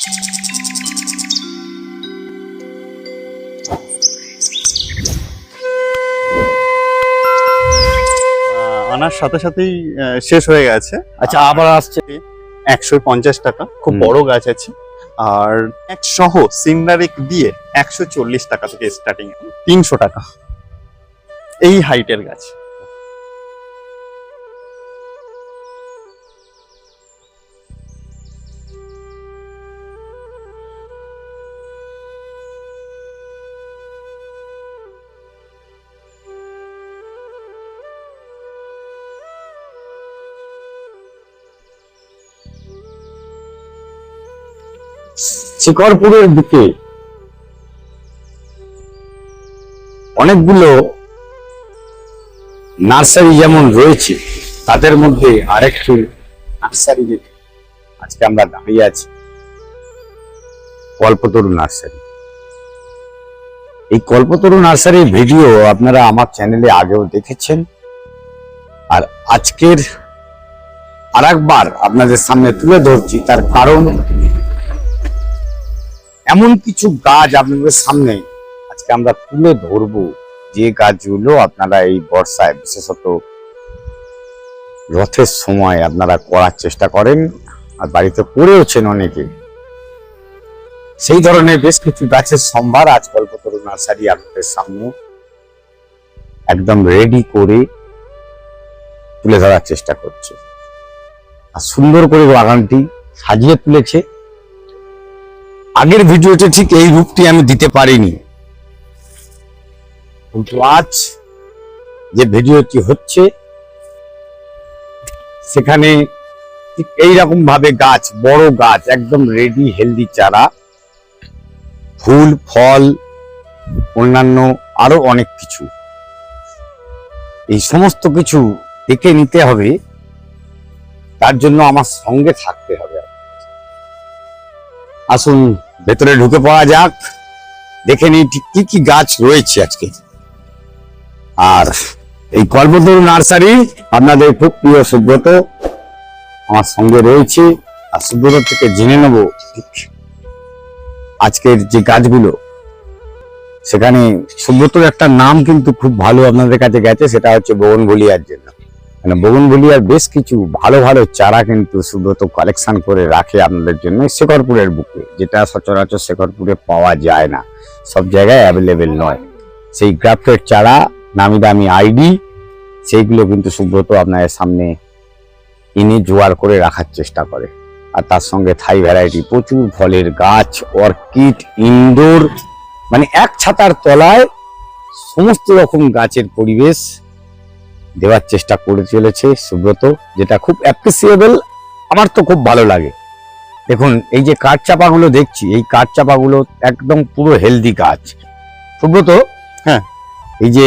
আনার সাথে সাথেই শেষ হয়ে গেছে। আচ্ছা আবার আসছে। একশো পঞ্চাশ টাকা খুব বড় গাছ আছে। আর এক সহ সিন্ডারেক দিয়ে একশো চল্লিশ টাকা থেকে স্টার্টিং তিনশো টাকা। এই হাইটের গাছ। শিকরপুরের দিকে অনেকগুলো নার্সারি যেমন রয়েছে, তাদের মধ্যে আরেকটি নার্সারি আজকে আমরা দাঁড়িয়ে আছি, কল্পতরু নার্সারি। এই কল্পতরু নার্সারির ভিডিও আপনারা আমার চ্যানেলে আগেও দেখেছেন। আর আজকের আরেকবার আপনাদের সামনে তুলে ধরছি, তার কারণ এমন কিছু গাছ আপনাদের সামনে আজকে আমরা তুলে ধরবো। যে গাছগুলো আপনারা এই বর্ষায়, বিশেষত রথের সময় আপনারা করার চেষ্টা করেন, আর বাড়িতে করেওছেন অনেকে। সেই ধরনের বেশ কিছু গাছের সম্ভার আজ কল্পতরু নার্সারি আপনাদের সামনে একদম রেডি করে তুলে ধরার চেষ্টা করছে। আর সুন্দর করে বাগানটি সাজিয়ে তুলেছে। আগের ভিডিওতে ঠিক এই রূপটি আমি দিতে পারিনি। কিন্তু আজ যে ভিডিওটি হচ্ছে, সেখানে ঠিক এইরকম ভাবে গাছ, বড় গাছ, একদম রেডি হেলদি চারা, ফুল, ফল, অন্যান্য আরও অনেক কিছু। এই সমস্ত কিছু দেখে নিতে হবে, তার জন্য আমার সঙ্গে থাকতে হবে। আসুন ভেতরে ঢুকে পড়া যাক। দেখে নিই ঠিক কি কি গাছ রয়েছে আজকে। আর এই কল্পতরু নার্সারি আপনাদের খুব প্রিয় সুব্রত আমার সঙ্গে রয়েছে। আর সুব্রত থেকে জেনে নেব আজকের যে গাছগুলো, সেখানে সুব্রতর একটা নাম কিন্তু খুব ভালো আপনাদের কাছে গেছে, সেটা হচ্ছে বগনভলিয়ার জন্য মানে বগনভলিয়ার বেশ কিছু ভালো ভালো চারা কিন্তু সুব্রত কালেকশন করে রাখে আপনাদের জন্য শেখরপুরের বুকে। যেটা সচরাচর শেখরপুরে পাওয়া যায় না। সব জায়গায় অ্যাভেলেবেল নয়। সেই গ্রাফটের চারা, নামি দামি আইডি সেইগুলো কিন্তু সুব্রত আপনাদের সামনে এনে জোয়ার করে রাখার চেষ্টা করে। আর তার সঙ্গে থাই ভ্যারাইটি প্রচুর ফলের গাছ অর্কিড ইনডোর মানে এক ছাতার তলায় সমস্ত রকম গাছের পরিবেশ দেওয়ার চেষ্টা করে চলেছে সুব্রত যেটা খুব অ্যাপ্রিসিয়েবল আমার তো খুব ভালো লাগে। দেখুন এই যে কাঠ চাপাগুলো দেখছি এই কাঠ চাপাগুলো একদম পুরো হেলদি গাছ। সুব্রত হ্যাঁ। এই যে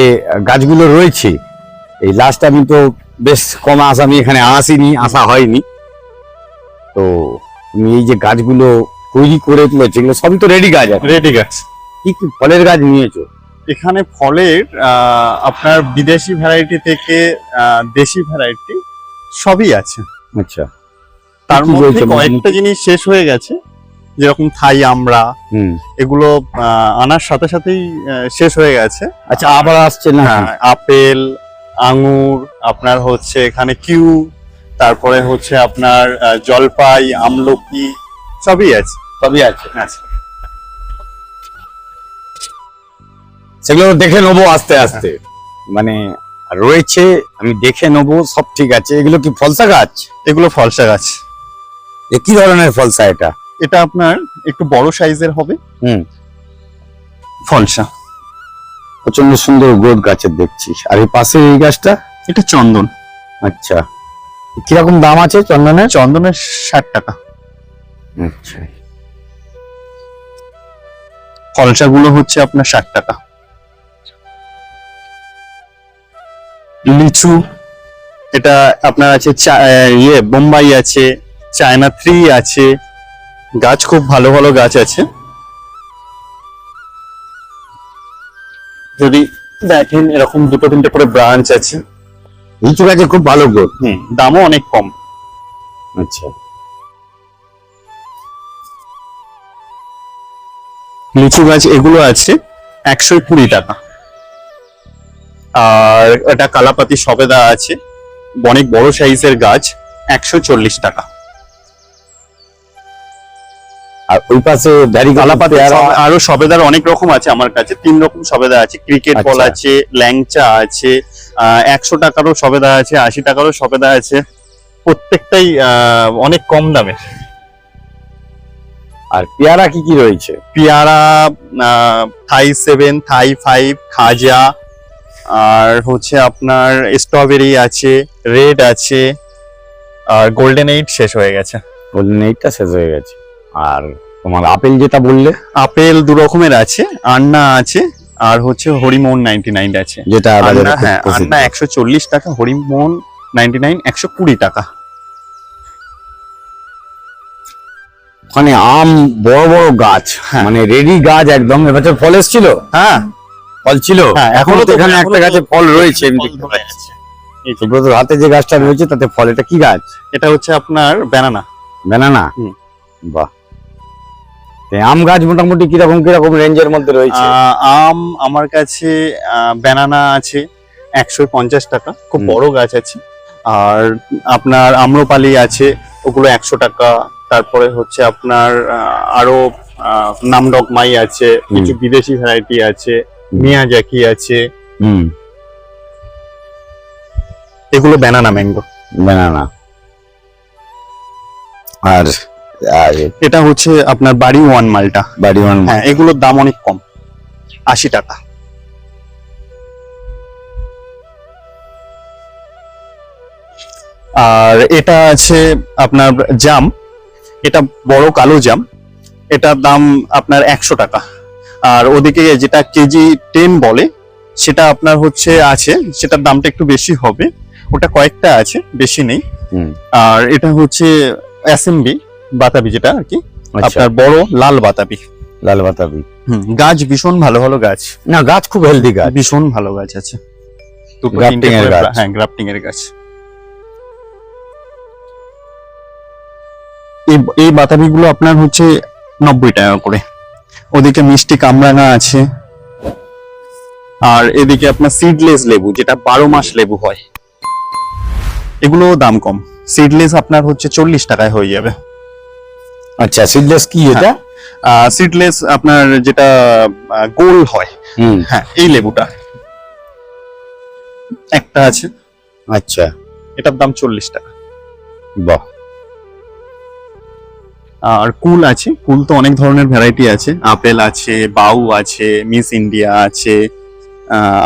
গাছগুলো রয়েছে এই লাস্ট আমি তো বেশ কম আস আমি এখানে আসিনি আসা হয়নি। তো তুমি এই যে গাছগুলো তৈরি করে তুলেছো এগুলো সবই তো রেডি গাছ আছে রেডি গাছ। কি কি ফলের গাছ নিয়েছো? এখানে ফলের আপনার বিদেশি ভ্যারাইটি থেকে দেশি ভ্যারাইটি সবই আছে। আচ্ছা। তার মধ্যে রয়েছে? কয়েকটা জিনিস শেষ হয়ে গেছে যেরকম থাই আমরা হুম। এগুলো আনার সাথে সাথেই শেষ হয়ে গেছে। আচ্ছা আবার আসছে না? হ্যাঁ, আপেল আঙুর আপনার হচ্ছে এখানে কিউ তারপরে হচ্ছে আপনার জলপাই আমলকি সবই আছে। সবই আছে। আচ্ছা সেগুলো দেখে নেব আস্তে আস্তে। মানে রয়েছে আমি দেখে নেব সব ঠিক আছে। এগুলো কি ফলসা গাছ? এগুলো ফলসা গাছ। এ কি ধরনের ফলসা এটা? এটা আপনার একটু বড় সাইজের হবে। হুম। ফলসা। প্রচণ্ড সুন্দর গ্রোথ গাছের দেখছি আর এই পাশে এই গাছটা? এটা চন্দন। আচ্ছা। কীরকম দাম আছে চন্দনের? চন্দনের ষাট টাকা। আচ্ছা। ফলসা গুলো হচ্ছে আপনার ষাট টাকা। লিচু এটা আপনার আছে ইয়ে বোম্বাই আছে চায়না থ্রি আছে গাছ খুব ভালো ভালো গাছ আছে। যদি দেখেন এরকম দুটো তিনটে করে ব্রাঞ্চ আছে। লিচু গাছের খুব ভালো গ্রোথ হুম দামও অনেক কম। আচ্ছা। লিচু গাছ এগুলো আছে একশো কুড়ি টাকা। আর এটা কালাপাতি সবেদা আছে। অনেক বড় সাইজের গাছ একশো চল্লিশ টাকা। আর ওই পাশে কালাপাতি আরও সবেদার অনেক রকম আছে আমার কাছে। তিন রকম সবেদা আছে। ক্রিকেট বল আচ্ছা। আছে ল্যাংচা আছে একশো টাকারও সবেদা আছে আশি টাকারও সবেদা আছে। প্রত্যেকটাই অনেক কম দামের। আর পেয়ারা কি কি রয়েছে? পেয়ারা থাই সেভেন থাই ফাইভ খাজা আর হচ্ছে আপনার স্ট্রবেরি আছে রেড আছে আর গোল্ডেন এইট শেষ হয়ে গেছে। গোল্ডেন এইটটা শেষ হয়ে গেছে। আর তোমার আপেল যেটা বললে? আপেল দু রকমের আছে আন্না আছে আর হচ্ছে হরিমোহন নাইনটি নাইন আছে। যেটা হ্যাঁ। আন্না একশো চল্লিশ টাকা হরিমোহন নাইনটি নাইন একশো কুড়ি টাকা। ওখানে আম বড় বড় গাছ হ্যাঁ। মানে রেডি গাছ একদম এবছর ফল এসেছিল? হ্যাঁ। ফল ছিল? হ্যাঁ এখনও তো এখানে একটা গাছে ফল রয়েছে আমি দেখতে পাচ্ছি সুব্রতর হাতে যে গাছটা রয়েছে তাতে ফল এটা কি গাছ? এটা হচ্ছে আপনার ব্যানানা হুম। বাহ। আম গাছ মোটামুটি কীরকম কীরকম রেঞ্জের মধ্যে রয়েছে? আম আমার কাছে ব্যানানা আছে একশো পঞ্চাশ টাকা খুব বড় গাছ আছে। আর আপনার আম্রপালি আছে ওগুলো একশো টাকা। তারপরে হচ্ছে আপনার আরও আহ, নামডকমাই আছে কিছু বিদেশি ভ্যারাইটি আছে। মিয়াজাকি আছে। হুম। এগুলো ব্যানানা ম্যাঙ্গো বেনানা আর আর এটা হচ্ছে আপনার বাড়ি ওয়ান মালটা। বাড়ি ওয়ান হ্যাঁ এগুলোর দাম অনেক কম। আশি টাকা। আর এটা আছে আপনার জাম। এটা বড় কালো জাম। এটার দাম আপনার একশো টাকা। আর ওদিকে যেটা কেজি টেন বলে সেটা আপনার হচ্ছে আছে সেটার দামটা একটু বেশি হবে। ওটা কয়েকটা আছে বেশি নেই। আর এটা হচ্ছে অ্যাসেম্বলি বাতাবি যেটা আর কি। আচ্ছা। আপনার বড় লাল বাতাবি। লাল বাতাবি। গাছ ভীষণ ভালো ভালো গাছ। না গাছ খুব হেলদি গাছ। ভীষণ ভালো গাছ আছে। এর গাছ। হ্যাঁ গ্রাফটিং এর গাছ। এই এই বাতাবি গুলো আপনার হচ্ছে নব্বই টাকা করে। ওদিকে মিষ্টি কামরাঙা আছে। আর এদিকে আপনার সিডলেস লেবু যেটা বারো মাস লেবু হয়। এগুলো দাম কম। সিডলেস আপনার হচ্ছে চল্লিশ টাকায় হয়ে যাবে। আচ্ছা সিডলেস কি এটা? সিডলেস আপনার যেটা গোল হয়। হ্যাঁ এই লেবুটা। একটা আছে। আচ্ছা। এটার দাম চল্লিশ টাকা। বাহ। আর কুল আছে। কুল তো অনেক ধরনের ভ্যারাইটি আছে। আপেল আছে বাউ আছে মিস ইন্ডিয়া আছে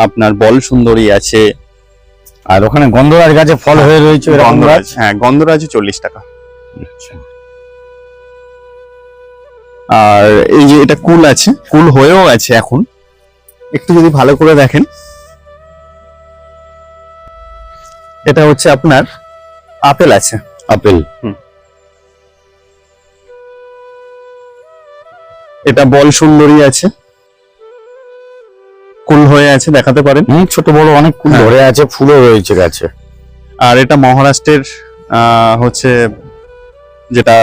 আপনার বল সুন্দরী আছে। আর ওখানে গন্ধরাজ গাছে ফল হয়ে রয়েছে গন্ধরাজ হ্যাঁ গন্ধরাজ চল্লিশ টাকা। আচ্ছা। আর এই যে এটা কুল আছে কুল হয়েও আছে এখন। একটু যদি ভালো করে দেখেন। এটা হচ্ছে আপনার আপেল আছে। আপেল। এটা বল সুন্দরী আছে। কুল হয়ে আছে দেখাতে পারেন। হুম ছোট বড় অনেক কুল। হ্যাঁ। ধরে আছে ফুলও রয়েছে গাছে। আর এটা মহারাষ্ট্রের হচ্ছে যেটা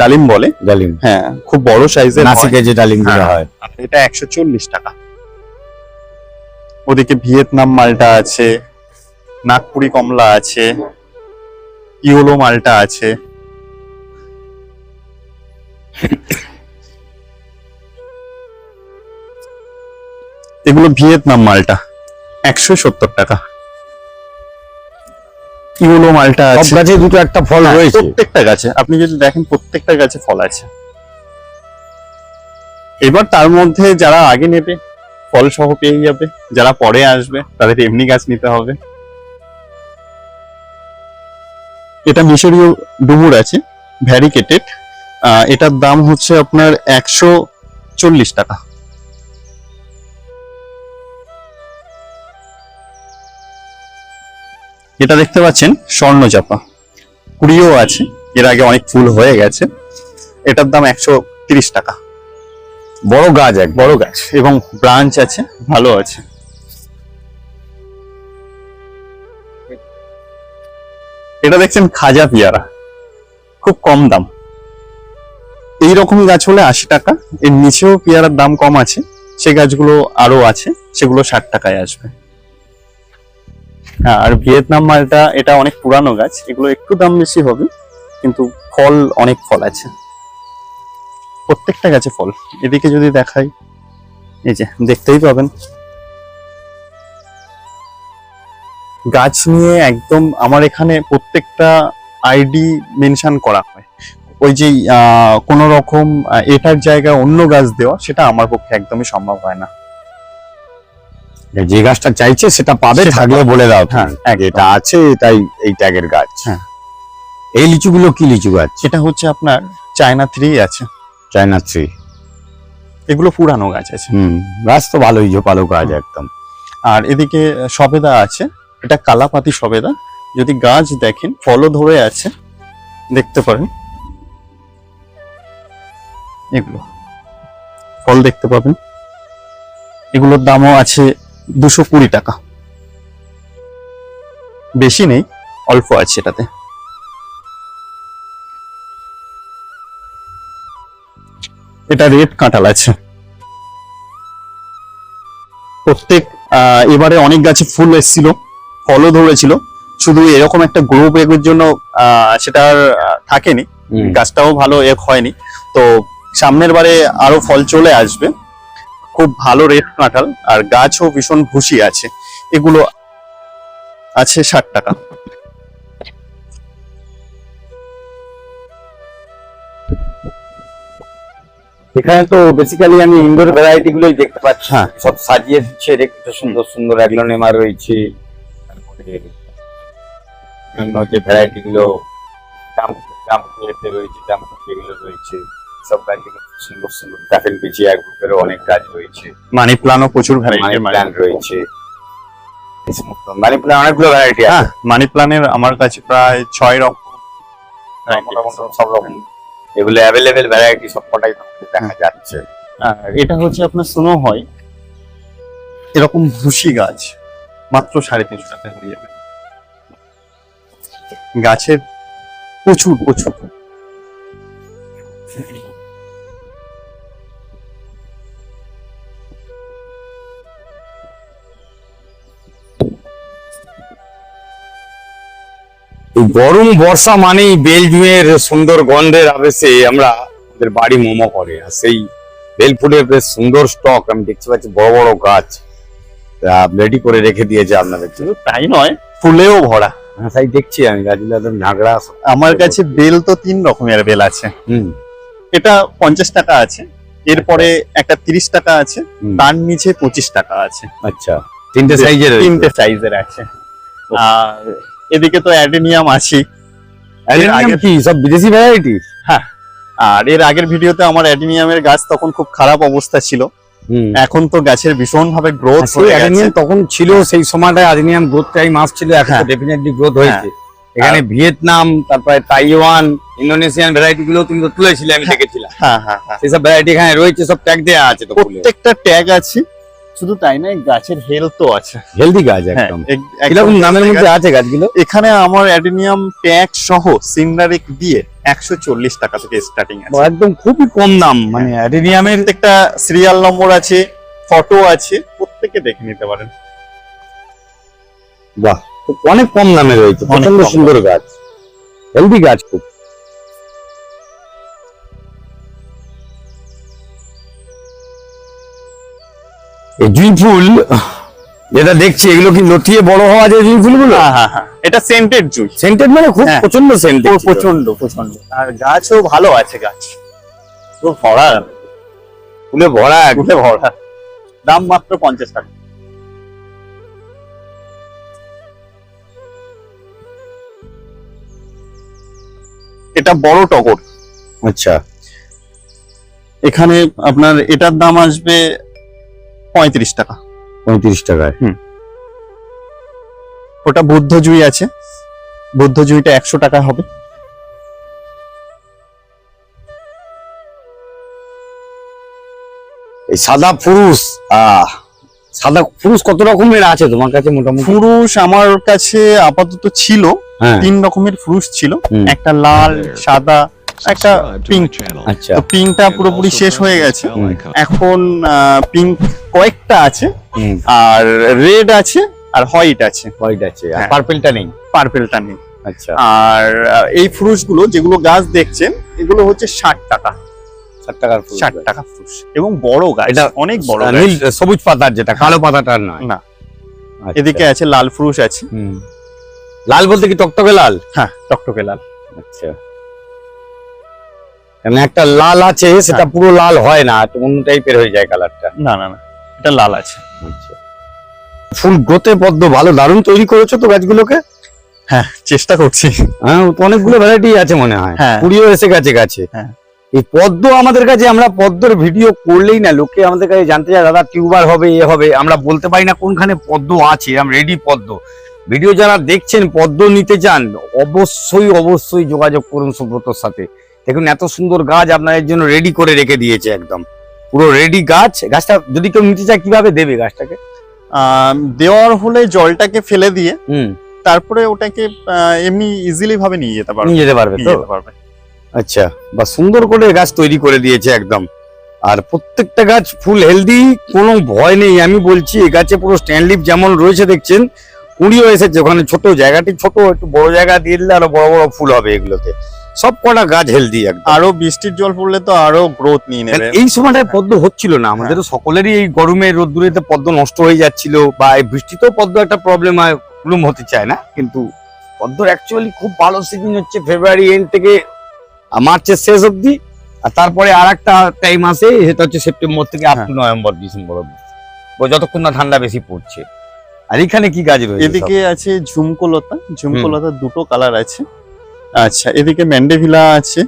ডালিম বলে। ডালিম। হ্যাঁ খুব বড় সাইজের নাসিকে যে ডালিমগুলো হ্যাঁ। হয়। এটা একশো চল্লিশ টাকা। ওদিকে ভিয়েতনাম মালটা আছে নাগপুরি কমলা আছে ইওলো মালটা আছে। এগুলো ভিয়েতনাম মালটা। একশো সত্তর টাকা। ইওলো মালটা সব আছে গাছে দুটো একটা ফল হ্যাঁ, রয়েছে। প্রত্যেকটা গাছে। আপনি যদি দেখেন প্রত্যেকটা গাছে ফল আছে। এবার তার মধ্যে যারা আগে নেবে ফল সহ পেয়ে যাবে। যারা পরে আসবে তাদের এমনি গাছ নিতে হবে। এটা মিশরীয় ডুমুর আছে ভ্যারিকেটেড। এটার দাম হচ্ছে আপনার একশো চল্লিশ টাকা। এটা দেখতে পাচ্ছেন স্বর্ণচাপা। কুড়িও আছে এর আগে অনেক ফুল হয়ে গেছে। এটার দাম একশো তিরিশ টাকা। বড় গাছ এক বড় গাছ। এবং ব্রাঞ্চ আছে ভালো আছে। এটা দেখছেন খাজা পিয়ারা খুব কম দাম। এই রকম গাছ হলে আশি টাকা এর নিচেও পেয়ারার দাম কম আছে সে গাছগুলো আরও আছে সেগুলো ষাট টাকায় আসবে। আর ভিয়েতনাম মালটা, এটা অনেক পুরানো গাছ, এগুলো একটু দাম বেশি হবে, কিন্তু ফল অনেক ফল আছে। প্রত্যেকটা গাছে ফল। এদিকে যদি দেখাই, এই যে, দেখতেই পাবেন। গাছ নিয়ে একদম আমার এখানে প্রত্যেকটা আইডি মেনশন করা হয়। ওই যে কোন রকম এটার জায়গায় অন্য গাছ দেওয়া, সেটা আমার পক্ষে একদমই সম্ভব হয় না। যে গাছটা চাইছে সেটা পাবে থাকলে বলে দাও হ্যাঁ, এটা আছে এটাই এই ট্যাগের গাছ। হ্যাঁ। এই লিচুগুলো কি লিচু গাছ? সেটা হচ্ছে আপনার চায়না থ্রি আছে। চায়না থ্রি এগুলো পুরানো গাছ আছে। হুম গাছ তো ভালোই জোপালো গাছ একদম। আর এদিকে সবেদা আছে এটা কালাপাতি সবেদা। যদি গাছ দেখেন ফলও ধরে আছে দেখতে পারেন। এগুলো ফল দেখতে পাবেন। এগুলোর দামও আছে দুশো কুড়ি টাকা। বেশি নেই অল্প আছে এটাতে। এটা রেড কাঁঠাল আছে। প্রত্যেক আহ, এবারে অনেক গাছে ফুল এসেছিল ফলও ধরেছিল। শুধু এরকম একটা গ্রো ব্যাগের জন্য আহ, সেটা আর থাকেনি। গাছটাও ভালো এক হয়নি। তো সামনের বারে আরও ফল চলে আসবে। খুব ভালো রেড কাঁঠাল আর গাছও ভীষণ ভুসি আছে এগুলো আছে ষাট টাকা এখানে তো বেসিক্যালি আমি ইনডোর ভ্যারাইটি গুলোই দেখতে পাচ্ছি হ্যাঁ। সব সাজিয়ে দিচ্ছে দেখতে সুন্দর সুন্দর অ্যাগ্লোনেমা রয়েছে তারপরে অন্য যে ভ্যারাইটি গুলো রয়েছে জাম রয়েছে সব গাছগুলো খুব সুন্দর সুন্দর গ্রুপেরও অনেক গাছ রয়েছে মানি প্লানও প্রচুর ভ্যারাইটি প্ল্যান্ট রয়েছে মানি অনেকগুলো ভ্যারাইটি হ্যাঁ আছে মানি প্লানের আমার কাছে প্রায় ছয় রকম সব রকম। এগুলো অ্যাভেলেবেল ভ্যারাইটি সব দেখা যাচ্ছে। এটা হচ্ছে আপনার স্নো হয়। এরকম ভুসি গাছ মাত্র সাড়ে তিনশো টাকা হয়ে যাবে। গাছের প্রচুর প্রচুর। গরম বর্ষা মানেই বেলজুয়ের সুন্দর গন্ধের আবেশে আমরা আমাদের বাড়ি মোমো করে। আর সেই বেল ফুলের বেশ সুন্দর স্টক আমি দেখতে পাচ্ছি বড় বড় গাছ। রেডি করে রেখে দিয়েছে আপনাদের জন্য। তাই নয় ফুলেও ভরা। হ্যাঁ তাই দেখছি আমি গাছগুলো একদম ঝাগড়া আমার কাছে বেল তো তিন রকমের বেল আছে। হুম। এটা পঞ্চাশ টাকা আছে এরপরে একটা তিরিশ টাকা আছে তার নিচে পঁচিশ টাকা আছে। আচ্ছা তিনটে সাইজের তিনটে সাইজের আছে। আর এদিকে তো অ্যাডেনিয়াম আছে। অ্যালুমিনিয়াম কি? সব বিদেশি ভ্যারাইটি আর এর আগের ভিডিওতে আমার অ্যাডেনিয়ামের গাছ তখন খুব খারাপ অবস্থা ছিল। এখন তো গাছের ভীষণ ভাবে গ্রোথ হয়ে গেছে। অ্যাডেনিয়াম তখন ছিল সেই সময়টায় অ্যাডেনিয়াম গ্রোথ টাইম আসছিল এখন হ্যাঁ। ডেফিনেটলি গ্রোথ হয়েছে। এখানে ভিয়েতনাম তারপরে তাইওয়ান ইন্দোনেশিয়ান ভ্যারাইটি গুলো তুমি তো তুলেছিলে আমি দেখেছিলাম। হ্যাঁ হ্যাঁ হ্যাঁ। সেসব ভ্যারাইটি এখানে রয়েছে সব ট্যাগ দেওয়া আছে তো প্রত্যেকটা ট্যাগ আছে। শুধু তাই নয় গাছের হেলথও আছে। হেলদি গাছ হ্যাঁ একদম। এক- একদম। কীরকম নামের মধ্যে আছে গাছগুলো? এখানে আমার অ্যাডেনিয়াম ট্যাগ সহ সিন্ডারেক দিয়ে একশো চল্লিশ টাকা থেকে স্টার্টিং আছে। একদম খুবই কম দাম মানে অ্যাডেনিয়ামের প্রত্যেকটা সিরিয়াল নম্বর আছে ফটো আছে প্রত্যেকে দেখে নিতে পারেন। বাহ অনেক কম দামে রয়েছে অনেক সুন্দর গাছ। হেলদি গাছ খুব। এই জুঁই ফুল যেটা দেখছি এগুলো কি লতিয়ে বড় হওয়া যায় জুঁই ফুলগুলো? হ্যাঁ হ্যাঁ হ্যাঁ। এটা সেন্টেড জুই। সেন্টেড মানে খুব হ্যাঁ। প্রচণ্ড সেন্ট প্রচণ্ড প্রচণ্ড আর গাছও ভালো আছে গাছ। পুরো ভরা। ফুলে ভরা একদম। ফুলে ভরা। দাম মাত্র পঞ্চাশ টাকা। এটা বড় টগর। আচ্ছা। এখানে আপনার এটার দাম আসবে পঁয়ত্রিশ টাকা। পঁয়ত্রিশ টাকায়? ওটা বুদ্ধ জুই আছে। বুদ্ধ জুইটা একশো টাকা হবে। এই সাদা পুরুষ আহ সাদা পুরুষ কত রকমের আছে তোমার কাছে মোটামুটি? পুরুষ আমার কাছে আপাতত ছিল। হ্যাঁ। তিন রকমের ফুরুষ ছিল। একটা লাল সাদা একটা পিঙ্ক আচ্ছা তো পিঙ্কটা পুরোপুরি শেষ হয়ে গেছে। এখন পিঙ্ক কয়েকটা আছে আর রেড আছে আর হোয়াইট আছে। হোয়াইট আছে আর হ্যাঁ। পার্পলটা নেই। পার্পেলটা নেই। আচ্ছা। আর এই ফ্রুটসগুলো যেগুলো গাছ দেখছেন এগুলো হচ্ছে ষাট টাকা। ষাট টাকার ষাট টাকা ফ্রুটস এবং বড় গাছ এটা অনেক বড় গাছ। নীল সবুজ পাতার যেটা কালো পাতাটার নয়। না। আচ্ছা। এদিকে আছে লাল ফ্রুট আছে। হুম। লাল বলতে কি টকটকে লাল? হ্যাঁ টকটকে লাল। আচ্ছা। একটা লাল আছে সেটা হ্যাঁ। পুরো লাল হয় না অন্য টাইপের হয়ে যায় কালারটা না না না। এটা লাল আছে। আচ্ছা। ফুল গ্রোথে পদ্ম ভালো দারুণ তৈরি করেছ তো গাছগুলোকে? হ্যাঁ চেষ্টা করছি। হ্যাঁ অনেকগুলো ভ্যারাইটি আছে মনে হয়। হ্যাঁ। কুড়িও এসে গেছে গাছে। হ্যাঁ। এই পদ্ম আমাদের কাছে আমরা পদ্মর ভিডিও করলেই না লোকে আমাদের কাছে জানতে চায় দাদা টিউবার হবে এ হবে। আমরা বলতে পারি না কোনখানে পদ্ম আছে আমরা রেডি পদ্ম। ভিডিও যারা দেখছেন পদ্ম নিতে চান অবশ্যই অবশ্যই যোগাযোগ করুন সুব্রতর সাথে। দেখুন এত সুন্দর গাছ আপনাদের জন্য রেডি করে রেখে দিয়েছে একদম। পুরো রেডি গাছ। গাছটা যদি কেউ নিতে চায় কীভাবে দেবে গাছটাকে? দেওয়ার হলে জলটাকে ফেলে দিয়ে তারপরে ওটাকে এমনি ইজিলি ভাবে নিয়ে যেতে পারবে। নিয়ে যেতে পারবে তো? আচ্ছা বা সুন্দর করে গাছ তৈরি করে দিয়েছে একদম। আর প্রত্যেকটা গাছ ফুল হেলদি কোনো ভয় নেই। আমি বলছি এই গাছে পুরো স্ট্যান্ড লিফ যেমন রয়েছে দেখছেন কুড়িও এসেছে। ওখানে ছোট জায়গাটি ছোট একটু বড় জায়গা দিয়ে দিলে আরও বড় বড় ফুল হবে এগুলোতে। সব কটা গাছ হেলদি একদম। আরও বৃষ্টির জল পড়লে তো আরও গ্রোথ নিয়ে নেবে। এই সময়টায় পদ্ম হচ্ছিল না। আমাদেরও সকলেরই এই গরমে রোদ্দুরেতে পদ্ম নষ্ট হয়ে যাচ্ছিল বা এই বৃষ্টিতেও পদ্ম একটা প্রবলেম হয় ব্লুম হতে চায় না। কিন্তু পদ্মর অ্যাকচুয়ালি খুব ভালো সিজন হচ্ছে ফেব্রুয়ারি এন্ড থেকে মার্চের শেষ অবধি। আর তারপরে আর একটা টাইম আসে সেটা হচ্ছে সেপ্টেম্বর থেকে আপ টু নভেম্বর ডিসেম্বর অবধি। ও যতক্ষণ না ঠান্ডা বেশি পড়ছে। আর এখানে কি গাছ রয়েছে এদিকে আছে ঝুমকো লতা ঝুমকো লতা দুটো কালার আছে। আচ্ছা এদিকে ম্যান্ডেভিলা আছে।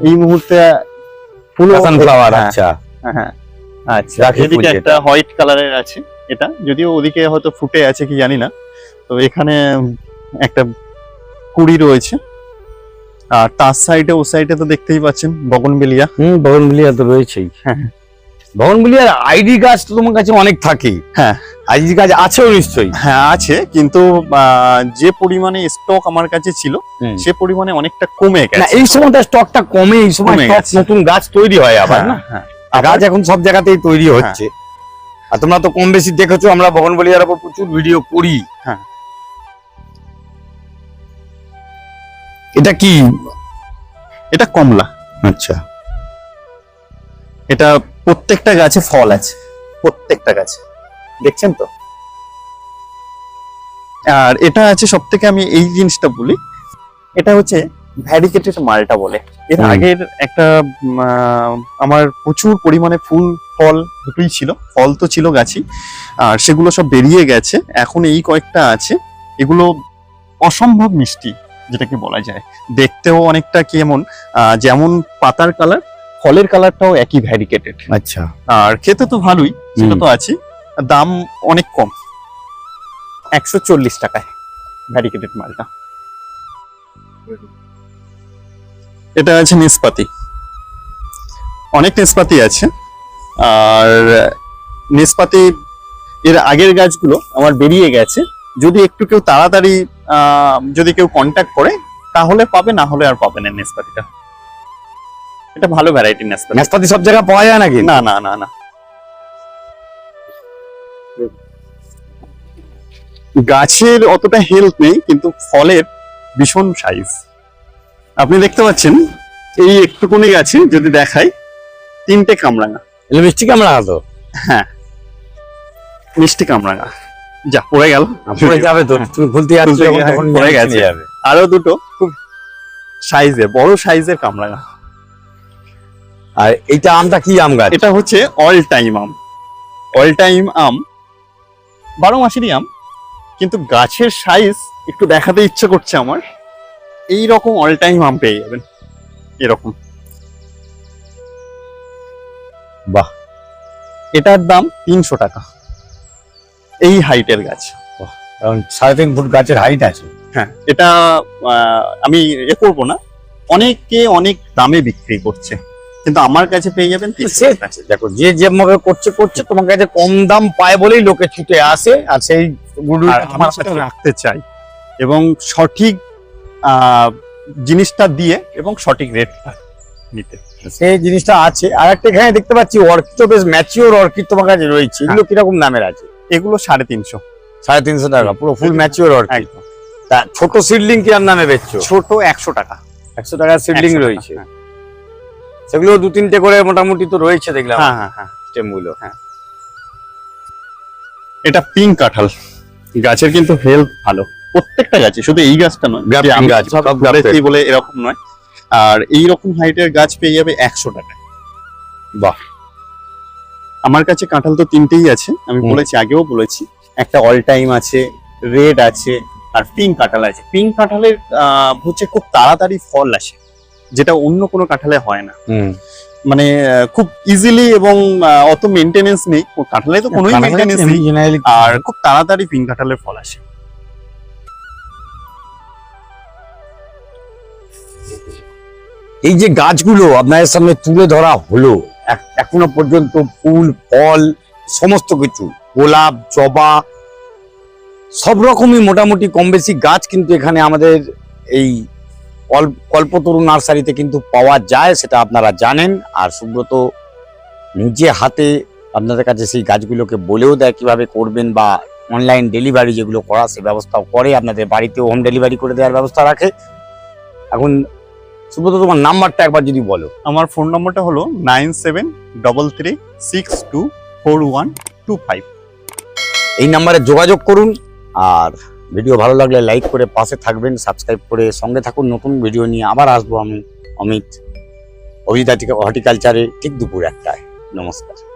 এই মুহূর্তে ফুল সানফ্লাওয়ার হ্যাঁ, আচ্ছা। হ্যাঁ আচ্ছা এদিকে একটা হোয়াইট কালারের আছে এটা। যদিও ওদিকে হয়তো ফুটে আছে কি জানি না। তো এখানে একটা কুড়ি রয়েছে। আর তার সাইডে ও সাইডে তো দেখতেই পাচ্ছেন বগনবেলিয়া। হুম বগনবিলিয়া তো রয়েছেই। হ্যাঁ। বগনবিলিয়ার আইডি গাছ তো তোমার কাছে অনেক থাকে হ্যাঁ। আইডি গাছ আছেও নিশ্চয়ই। হ্যাঁ আছে কিন্তু যে পরিমাণে স্টক আমার কাছে ছিল। সে পরিমাণে অনেকটা কমে না গেছে। এই সময়টা স্টকটা কমে এই সময়। নতুন গাছ তৈরি হয় আবার হ্যাঁ, না? হ্যাঁ আর গাছ এখন সব জায়গাতেই তৈরি হচ্ছে। আর তোমরা তো কম বেশি দেখেছ আমরা বগনবলিয়ার উপর প্রচুর ভিডিও করি। হ্যাঁ। এটা কি? এটা কমলা। আচ্ছা। এটা প্রত্যেকটা গাছে ফল আছে প্রত্যেকটা গাছে। দেখছেন তো? আর এটা আছে সব থেকে আমি এই জিনিসটা বলি এটা হচ্ছে ভ্যারিকেটেড মালটা বলে। এর আগের একটা আমার প্রচুর পরিমাণে ফুল ফল দুটোই ছিল ফল তো ছিল গাছই আর সেগুলো সব বেরিয়ে গেছে এখন এই কয়েকটা আছে এগুলো অসম্ভব মিষ্টি যেটাকে বলা যায়। দেখতেও অনেকটা কেমন যেমন পাতার কালার ফলের কালারটাও একই ভ্যারিকেটেড। আচ্ছা। আর খেতে তো ভালোই সেটা তো আছে। দাম অনেক কম। একশো চল্লিশ টাকায় ভ্যারিকেটেড মালটা। এটা আছে নেসপাতি। অনেক নেসপাতি আছে। আর নেসপাতি এর আগের গাছগুলো আমার বেরিয়ে গেছে। যদি একটু কেউ তাড়াতাড়ি আহ, যদি কেউ কন্ট্যাক্ট করে তাহলে পাবে না হলে আর পাবে না নেসপাতিটা। এটা ভালো ভ্যারাইটি নেসপাতি নাশপাতি সব জায়গায় পাওয়া যায় নাকি? না না না না। গাছের অতটা হেলথ নেই কিন্তু ফলের ভীষণ সাইজ আপনি দেখতে পাচ্ছেন এই একটুকুনি গাছে যদি দেখাই তিনটে কামরাঙা। এগুলো মিষ্টি কামড়া তো? হ্যাঁ। মিষ্টি কামরাঙা। যা পড়ে গেল। পড়ে যাবে তো। তুমি খুলতে যাচ্ছ পড়ে গেছে। যাবে আরও দুটো খুব সাইজে বড় সাইজের কামরাঙা। আর এইটা আমটা কি আম গাছ? এটা হচ্ছে অল টাইম আম। অল টাইম আম বারো মাসেরই আম কিন্তু গাছের সাইজ একটু দেখাতে ইচ্ছে করছে আমার। এই রকম অল টাইম আম পেয়ে যাবেন। এরকম। বাহ। এটার দাম তিনশো টাকা। এই হাইটের গাছ। কারণ সাড়ে তিন ফুট গাছের হাইট আছে। হ্যাঁ এটা আমি এ করব না। অনেকে অনেক দামে বিক্রি করছে। কিন্তু আমার কাছে পেয়ে যাবেন। দেখো যে যেভাবে করছে করছে তোমার কাছে কম দাম পায় বলেই লোকে ছুটে আসে আর সেই আমার রাখতে চাই এবং সঠিক জিনিসটা দিয়ে এবং সঠিক রেটটা নিতে। সেই জিনিসটা আছে। আর একটা এখানে দেখতে পাচ্ছি অর্কিড বেশ ম্যাচিওর অর্কিড তোমার কাছে রয়েছে। এগুলো কীরকম দামের আছে? এগুলো সাড়ে তিনশো। সাড়ে তিনশো টাকা পুরো ফুল ম্যাচিওর অর্কিড তা ছোট সিডলিং কি আর নামে বেচছো? ছোট একশো টাকা। একশো টাকার সিডলিং রয়েছে। হ্যাঁ। সেগুলো দু তিনটে করে মোটামুটি তো রয়েছে দেখলাম। হ্যাঁ হ্যাঁ হ্যাঁ। স্টেমগুলো এটা পিঙ্ক কাঁঠাল। গাছের কিন্তু হেলথ ভালো। প্রত্যেকটা গাছে শুধু এই গাছটা নয় বলে এরকম নয়। আর এই রকম হাইটের গাছ পেয়ে যাবে একশো টাকা বাহ। আমার কাছে কাঁঠাল তো তিনটেই আছে আমি বলেছি আগেও বলেছি। একটা অল টাইম আছে রেড আছে আর পিঙ্ক কাঁঠাল আছে। পিঙ্ক কাঁঠালের আহ, হচ্ছে খুব তাড়াতাড়ি ফল আসে। যেটা অন্য কোনো কাঁঠালে হয় না। মানে খুব ইজিলি এবং অত মেনটেনেন্স নেই। কাঁঠালে তো কোনোই মেনটেনেন্স নেই। আর খুব তাড়াতাড়ি পিঙ্ক কাঁঠালের ফল আসে। এই যে গাছগুলো আপনাদের সামনে তুলে ধরা হলো এখনও পর্যন্ত ফুল ফল সমস্ত কিছু গোলাপ জবা সব রকমই মোটামুটি কম বেশি গাছ কিন্তু এখানে আমাদের এই কল্পতরু নার্সারিতে কিন্তু পাওয়া যায় সেটা আপনারা জানেন। আর সুব্রত নিজে হাতে আপনাদের কাছে সেই গাছগুলোকে বলেও দেয় কীভাবে করবেন বা অনলাইন ডেলিভারি যেগুলো করা সে ব্যবস্থাও করে। আপনাদের বাড়িতেও হোম ডেলিভারি করে দেওয়ার ব্যবস্থা রাখে। এখন সুব্রত তোমার নাম্বারটা একবার যদি বলো। আমার ফোন নম্বরটা হলো nine seven double three six two four one two five এই নাম্বারে যোগাযোগ করুন আর ভিডিও ভালো লাগলে লাইক করে পাশে থাকবেন, সাবস্ক্রাইব করে সঙ্গে থাকুন। নতুন ভিডিও নিয়ে আবার আসব আমি, অমিত, অভিজিৎ হর্টিকালচারে ঠিক দুপুর একটায়। নমস্কার।